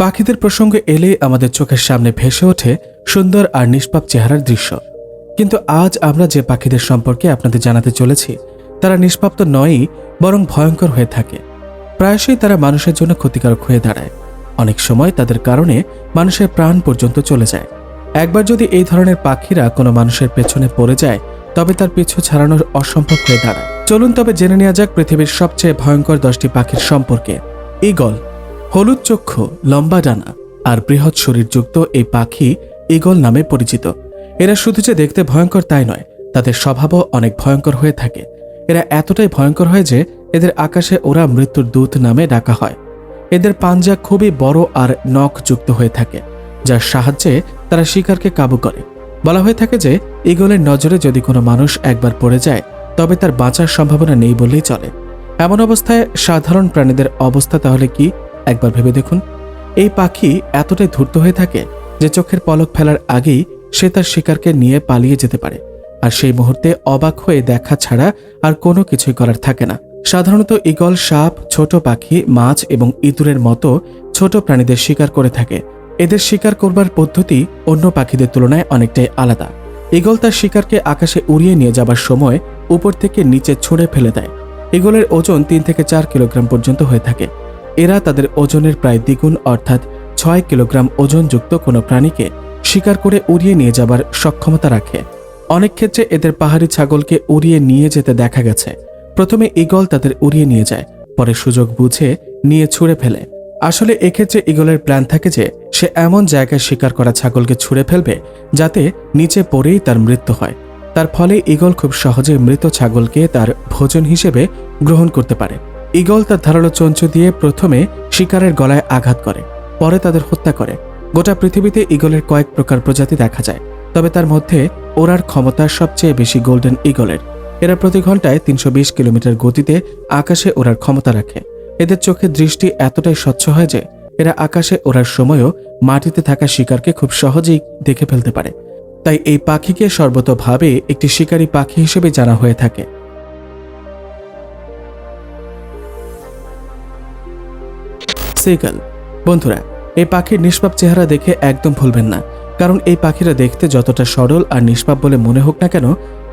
পাখিদের প্রসঙ্গে এলে আমাদের চোখের সামনে ভেসে ওঠে সুন্দর আর নিষ্পাপ চেহারার দৃশ্য। কিন্তু আজ আমরা যে পাখিদের সম্পর্কে আপনাদের জানাতে চলেছি, তারা নিষ্পাপ তো নয়ই, বরং ভয়ঙ্কর হয়ে থাকে। প্রায়শই তারা মানুষের জন্য ক্ষতিকারক হয়ে দাঁড়ায়। অনেক সময় তাদের কারণে মানুষের প্রাণ পর্যন্ত চলে যায়। একবার যদি এই ধরনের পাখিরা কোনো মানুষের পেছনে পড়ে যায়, তবে তার পিছু ছাড়ানো অসম্ভব হয়ে দাঁড়ায়। চলুন তবে জেনে নেওয়া যাক পৃথিবীর সবচেয়ে ভয়ঙ্কর দশটি পাখির সম্পর্কে। ঈগল। হলুদ চক্ষু, লম্বা ডানা আর বৃহৎ শরীরযুক্ত এই পাখি ঈগল নামে পরিচিত। এরা শুধু যে দেখতে ভয়ঙ্কর তাই নয়, তাদের স্বভাবও অনেক ভয়ঙ্কর হয়ে থাকে। এরা এতটাই ভয়ঙ্কর হয় যে এদের আকাশে ওরা মৃত্যুর দূত নামে ডাকা হয়। এদের পাঞ্জা খুবই বড় আর নখ যুক্ত হয়ে থাকে, যার সাহায্যে তারা শিকারকে কাবু করে। বলা হয়ে থাকে যে ঈগলের নজরে যদি কোনো মানুষ একবার পড়ে যায়, তবে তার বাঁচার সম্ভাবনা নেই বললেই চলে। এমন অবস্থায় সাধারণ প্রাণীদের অবস্থা তাহলে কি? একবার ভেবে দেখুন, এই পাখি এতটাই ধূর্ত হয়ে থাকে যে চোখের পলক ফেলার আগেই সে তার শিকারকে নিয়ে পালিয়ে যেতে পারে। আর সেই মুহূর্তে অবাক হয়ে দেখা ছাড়া আর কোনো কিছুই করার থাকে না। সাধারণত ঈগল, সাপ, ছোট পাখি, মাছ এবং ইঁদুরের মতো ছোট প্রাণীদের শিকার করে থাকে। এদের শিকার করবার পদ্ধতি অন্য পাখিদের তুলনায় অনেকটাই আলাদা। ঈগল তার শিকারকে আকাশে উড়িয়ে নিয়ে যাবার সময় উপর থেকে নিচে ছুঁড়ে ফেলে দেয়। ঈগলের ওজন তিন থেকে চার কিলোগ্রাম পর্যন্ত হয়ে থাকে। এরা তাদের ওজনের প্রায় দ্বিগুণ অর্থাৎ ছয় কিলোগ্রাম ওজনযুক্ত কোনো প্রাণীকে শিকার করে উড়িয়ে নিয়ে যাবার সক্ষমতা রাখে। অনেক ক্ষেত্রে এদের পাহাড়ি ছাগলকে উড়িয়ে নিয়ে যেতে দেখা গেছে। প্রথমে ঈগল তাদের উড়িয়ে নিয়ে যায়, পরে সুযোগ বুঝে নিয়ে ছুঁড়ে ফেলে। আসলে এক্ষেত্রে ঈগলের প্ল্যান থাকে যে, সে এমন জায়গায় শিকার করা ছাগলকে ছুঁড়ে ফেলবে যাতে নিচে পড়েই তার মৃত্যু হয়। তার ফলে ঈগল খুব সহজে মৃত ছাগলকে তার ভোজন হিসেবে গ্রহণ করতে পারে। ঈগল তার ধারালো চঞ্চ দিয়ে প্রথমে শিকারের গলায় আঘাত করে, পরে তাদের হত্যা করে। গোটা পৃথিবীতে ঈগলের কয়েক প্রকার প্রজাতি দেখা যায়, তবে তার মধ্যে ওড়ার ক্ষমতা সবচেয়ে বেশি গোল্ডেন ঈগলের। এরা প্রতি ঘন্টায় তিনশো বিশ কিলোমিটার গতিতে আকাশে ওড়ার ক্ষমতা রাখে। এদের চোখের দৃষ্টি এতটাই স্বচ্ছ হয় যে এরা আকাশে ওড়ার সময়ও মাটিতে থাকা শিকারকে খুব সহজেই দেখে ফেলতে পারে। তাই এই পাখিকে সর্বতভাবে একটি শিকারী পাখি হিসেবে জানা হয়ে থাকে। সেগাল। বন্ধুরা, এই পাখির নিষ্পাপ চেহারা দেখে একদম ভুলবেন না। কারণ এই পাখিরা দেখতে যতটা সরল আর নিষ্পাপ বলে মনে হোক না কেন,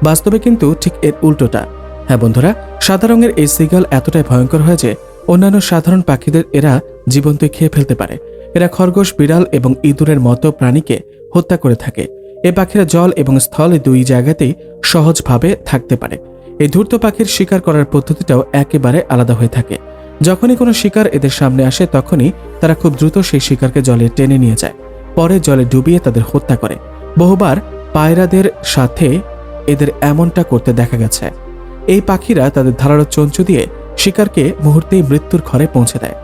বাস্তবে কিন্তু ঠিক এর উল্টোটা। হ্যাঁ বন্ধুরা, সাদা রঙের এই সিগাল এতটাই ভয়ঙ্কর হয় যে, অন্যান্য সাধারণ পাখিদের এরা জীবন্ত খেয়ে ফেলতে পারে। এরা খরগোশ, বিড়াল এবং ইঁদুরের মতো প্রাণীকে হত্যা করে থাকে। এ পাখিরা জল এবং স্থল দুই জায়গাতেই সহজভাবে থাকতে পারে। এই ধূর্ত পাখির শিকার করার পদ্ধতিটাও একেবারে আলাদা হয়ে থাকে। যখনই কোনো শিকার এদের সামনে আসে, তখনই তারা খুব দ্রুত সেই শিকারকে জলে টেনে নিয়ে যায়। পরে জলে ডুবিয়ে তাদের হত্যা করে। বহুবার পায়রাদের সাথে এদের এমনটা করতে দেখা গেছে। এই পাখিরা তাদের ধারালো চঞ্চু দিয়ে শিকারকে মুহূর্তেই মৃত্যুর ঘরে পৌঁছে দেয়।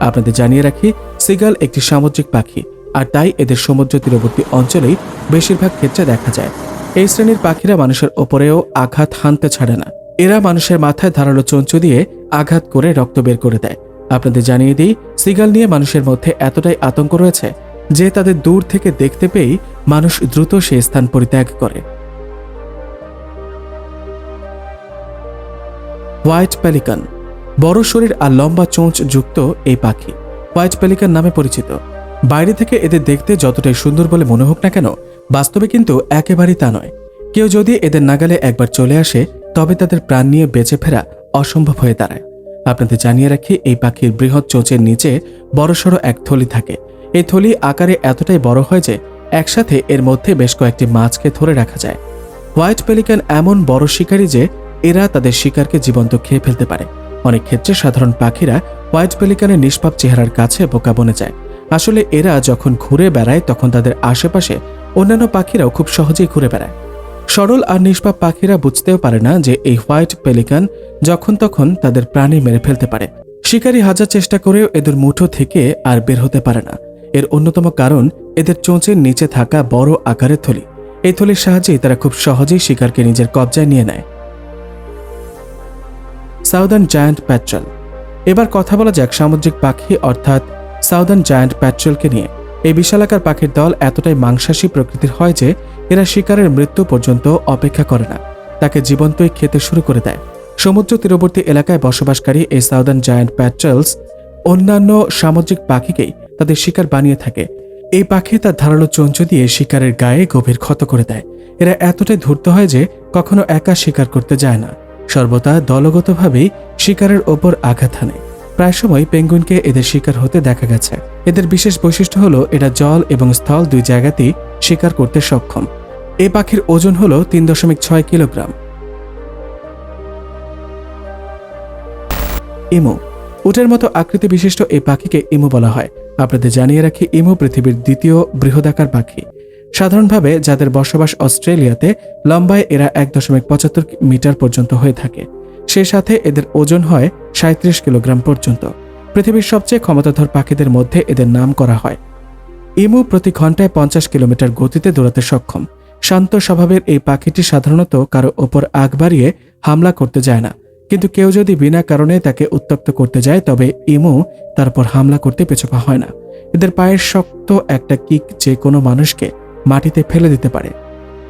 আপনাদের জানিয়ে রাখি, সিগাল একটি সামুদ্রিক পাখি, আর তাই এদের সমুদ্র তীরবর্তী অঞ্চলেই বেশিরভাগ ক্ষেত্রে দেখা যায়। এই শ্রেণির পাখিরা মানুষের ওপরেও আঘাত হানতে ছাড়ে না। এরা মানুষের মাথায় ধারালো চঞ্চু দিয়ে আঘাত করে রক্ত বের করে দেয়। আপনাদের জানিয়ে দিই, সিগাল নিয়ে মানুষের মধ্যে এতটাই আতঙ্ক রয়েছে যে তাদের দূর থেকে দেখতে পেয়েই মানুষ দ্রুত সে স্থান পরিত্যাগ করে। হোয়াইট প্যালিকান বড় শরীর আর লম্বা চোঁচ যুক্ত এই পাখি। হোয়াইট প্যালিকান নামে পরিচিত। বাইরে থেকে এদের দেখতে যতটাই সুন্দর বলে মনে হোক না কেন, বাস্তবে কিন্তু একেবারেই তা নয়। কেউ যদি এদের নাগালে একবার চলে আসে তবে তাদের প্রাণ নিয়ে বেঁচে ফেরা অসম্ভব হয়ে দাঁড়ায়। আপনাদের জানিয়ে রাখি, এই পাখির বৃহৎ চোঁচের নিচে বড়সড় এক থলি থাকে। এই থলি আকারে এতটাই বড় হয় যে একসাথে এর মধ্যে বেশ কয়েকটি মাছকে ধরে রাখা যায়। হোয়াইট পেলিকান এমন বড় শিকারী যে এরা তাদের শিকারকে জীবন্ত খেয়ে ফেলতে পারে। অনেক ক্ষেত্রে সাধারণ পাখিরা হোয়াইট পেলিকানের নিষ্পাপ চেহারার কাছে বোকা বনে যায়। আসলে এরা যখন ঘুরে বেড়ায়, তখন তাদের আশেপাশে অন্যান্য পাখিরাও খুব সহজেই ঘুরে বেড়ায়। সরল আর নিষ্পাপ পাখিরা বুঝতেও পারে না যে এই হোয়াইট পেলিকান যখন তখন তাদের প্রাণী মেরে ফেলতে পারে। শিকারী হাজার চেষ্টা করেও এদের মুঠো থেকে আর বের হতে পারে না। এর অন্যতম কারণ এদের চোঁচের নিচে থাকা বড় আকারের থলি। এই থলির সাহায্যেই তারা খুব সহজেই শিকারকে নিজের কবজায় নিয়ে নেয়। Southern giant patrol. এবার কথা বলা যাক সামুদ্রিক পাখি অর্থাৎ সাউদার্ন জায়ান্ট প্যাট্রলকে নিয়ে। এই বিশালাকার পাখির দল এতটাই মাংসাশী প্রকৃতির হয় যে এরা শিকারের মৃত্যু পর্যন্ত অপেক্ষা করে না। তাকে জীবন্তই খেতে শুরু করে দেয়। সমুদ্র তীরবর্তী এলাকায় বসবাসকারী এই সাউদার্ন জায়ান্ট প্যাট্রলস অন্যান্য সামুদ্রিক পাখিকেই তাদের শিকার বানিয়ে থাকে। এই পাখি তার ধারালো চঞ্চ দিয়ে শিকারের গায়ে গভীর ক্ষত করে দেয়। এরা এতটাই ধূর্ত হয় যে কখনো একা শিকার করতে যায় না। সর্বদা দলগতভাবেই শিকারের ওপর আঘাত হানে। প্রায় সময় পেঙ্গুইনকে এদের শিকার হতে দেখা গেছে। এদের বিশেষ বৈশিষ্ট্য হলো এরা জল এবং স্থল দুই জায়গাতেই শিকার করতে সক্ষম। এই পাখির ওজন হলো তিন দশমিক ছয় কিলোগ্রাম। ইমু। উটের মতো আকৃতি বিশিষ্ট এই পাখিকে ইমু বলা হয়। আপনাদের জানিয়ে রাখি, ইমু পৃথিবীর দ্বিতীয় বৃহদাকার পাখি। সাধারণভাবে যাদের বসবাস অস্ট্রেলিয়াতে, লম্বায় এরা এক দশমিক পঁচাত্তর মিটার পর্যন্ত হয়ে থাকে। সে সাথে এদের ওজন হয় সাঁত্রিশ কিলোগ্রাম পর্যন্ত। পৃথিবীর সবচেয়ে ক্ষমতাধর পাখিদের মধ্যে এদের নাম করা হয়। ইমু প্রতি ঘন্টায় পঞ্চাশ কিলোমিটার গতিতে দৌড়াতে সক্ষম। শান্ত স্বভাবের এই পাখিটি সাধারণত কারও ওপর আগ বাড়িয়ে হামলা করতে যায় না। কিন্তু কেউ যদি বিনা কারণে তাকে উত্তপ্ত করতে যায়, তবে ইমু তারপর হামলা করতে পেছপা হয় না। এদের পায়ের শক্ত একটা কিক যে কোনো মানুষকে মাটিতে ফেলে দিতে পারে।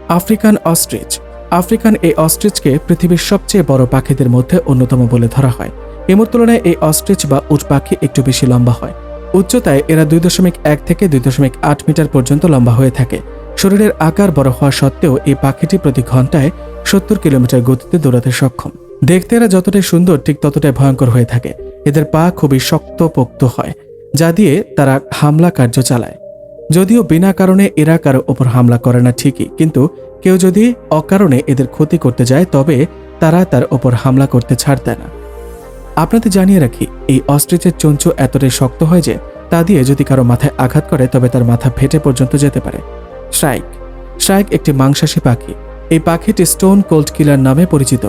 African ostrich. আফ্রিকান এই অস্ট্রিচকে পৃথিবীর সবচেয়ে বড় পাখিদের মধ্যে অন্যতম বলে ধরা হয়। এমর তুলনায় এই অস্ট্রিচ বা উট পাখি একটু বেশি লম্বা হয়। উচ্চতায় এরা দুই দশমিক এক থেকে দুই দশমিক আট মিটার পর্যন্ত লম্বা হয়ে থাকে। শরীরের আকার বড় হওয়া সত্ত্বেও এই পাখিটি প্রতি ঘন্টায় সত্তর কিলোমিটার গতিতে দৌড়াতে সক্ষম। দেখতে এরা যতটাই সুন্দর, ঠিক ততটাই ভয়ঙ্কর হয়ে থাকে। এদের পা খুবই শক্ত পোক্ত হয়, যা দিয়ে তারা হামলা কার্য চালায়। যদিও বিনা কারণে এরা কারও ওপর হামলা করে না ঠিকই, কিন্তু কেউ যদি অকারণে এদের ক্ষতি করতে যায়, তবে তারা তার ওপর হামলা করতে ছাড়তে না। আপনাদের জানিয়ে রাখি, এই অস্ট্রিচের চঞ্চ এতটাই শক্ত হয় যে, তা দিয়ে যদি কারও মাথায় আঘাত করে, তবে তার মাথা ফেটে পর্যন্ত যেতে পারে। শ্রাইক শ্রাইক একটি মাংসাশী পাখি। এই পাখিটি স্টোন কোল্ড কিলার নামে পরিচিত।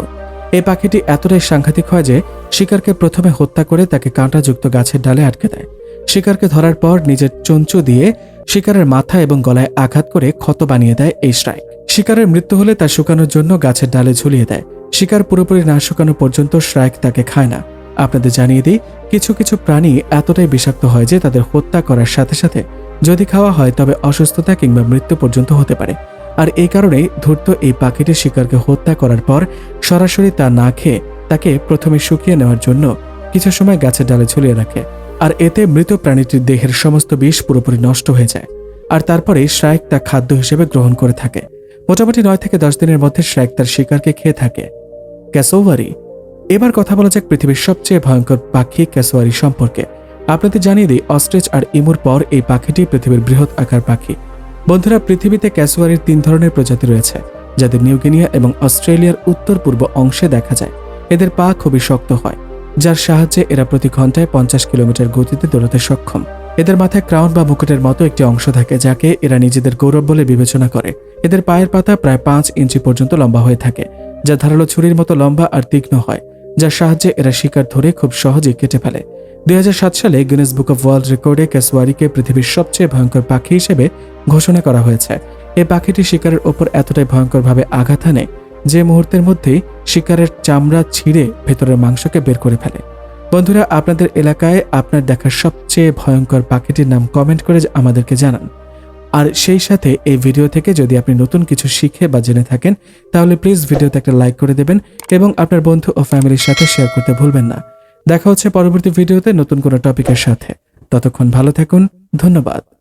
এই পাখিটি এতটাই সাংঘাতিক হয় যে, শিকারকে প্রথমে হত্যা করে তাকে কাঁটাযুক্ত গাছের ডালে আটকে দেয়। শিকারকে ধরার পর নিজের চঞ্চু দিয়ে শিকারের মাথা এবং গলায় আঘাত করে ক্ষত বানিয়ে দেয় এই শ্রাইক শিকারের মৃত্যু হলে তা শুকানোর জন্য গাছের ডালে ঝুলিয়ে দেয়। শিকার পুরোপুরি না শুকানো পর্যন্ত শ্রাইক তাকে খায় না। আপনাদের জানিয়ে দিই, কিছু কিছু প্রাণী এতটাই বিষাক্ত হয় যে তাদের হত্যা করার সাথে সাথে যদি খাওয়া হয় তবে অসুস্থতা কিংবা মৃত্যু পর্যন্ত হতে পারে। আর এই কারণেই ধূর্ত এই পাখিটির শিকারকে হত্যা করার পর সরাসরি তা না খেয়ে তাকে প্রথমে শুকিয়ে নেওয়ার জন্য কিছু সময় গাছের ডালে ঝুলিয়ে রাখে। আর এতে মৃত প্রাণীটির দেহের সমস্ত বিষ পুরোপুরি নষ্ট হয়ে যায়। আর তারপরে শ্রাইক তা খাদ্য হিসেবে গ্রহণ করে থাকে। মোটামুটি নয় থেকে দশ দিনের মধ্যে শ্রাইক তার শিকারকে খেয়ে থাকে। ক্যাসোভারি এবার কথা বলা যাক পৃথিবীর সবচেয়ে ভয়ঙ্কর পাখি ক্যাসোয়ারি সম্পর্কে। আপনাদের জানিয়ে দিই অস্ট্রেচ আর ইমুর পর এই পাখিটি পৃথিবীর বৃহৎ আকার পাখি। বন্ধুরা, পৃথিবীতে ক্যাসোয়ারির তিন ধরনের প্রজাতি রয়েছে, যাদের নিউগিনিয়া এবং অস্ট্রেলিয়ার উত্তর পূর্ব অংশে দেখা যায়। এদের পা খুবই শক্ত হয়, যার সাহায্যে এরা প্রতি ঘন্টায় পঞ্চাশ কিলোমিটার গতিতে দৌড়াতে সক্ষম। এদের মাথায় ক্রাউন বা মুকুটের মতো একটি অংশ থাকে, যাকে এরা নিজেদের গৌরব বলে বিবেচনা করে। এদের পায়ের পাতা প্রায় পাঁচ ইঞ্চি পর্যন্ত লম্বা হয়ে থাকে, যা ধারালো ছুরির মতো লম্বা আর তীক্ষ্ণ হয়। যার সাহায্যে এরা শিকার ধরে খুব সহজে কেটে ফেলে। দুই হাজার সাত সালে গিনেস বুক অব ওয়ার্ল্ড রেকর্ডে ক্যাসওয়ারিকে পৃথিবীর সবচেয়ে ভয়ঙ্কর পাখি হিসেবে ঘোষণা করা হয়েছে। এই পাখিটি শিকারের ওপর এতটাই ভয়ঙ্করভাবে আঘাত হানে যে মুহূর্তের মধ্যেই শিকারের চামড়া ছিঁড়ে ভেতরের মাংসকে বের করে ফেলে। বন্ধুরা, আপনাদের এলাকায় আপনার দেখা সবচেয়ে ভয়ঙ্কর পাখিটির নাম কমেন্ট করে আমাদেরকে জানান। আর সেই সাথে এই ভিডিও থেকে যদি আপনি নতুন কিছু শিখে বা জেনে থাকেন, তাহলে প্লিজ ভিডিওতে একটা লাইক করে দেবেন এবং আপনার বন্ধু ও ফ্যামিলির সাথে শেয়ার করতে ভুলবেন না। দেখা হচ্ছে পরবর্তী ভিডিওতে নতুন কোনো টপিকের সাথে। ততক্ষণ ভালো থাকুন, ধন্যবাদ।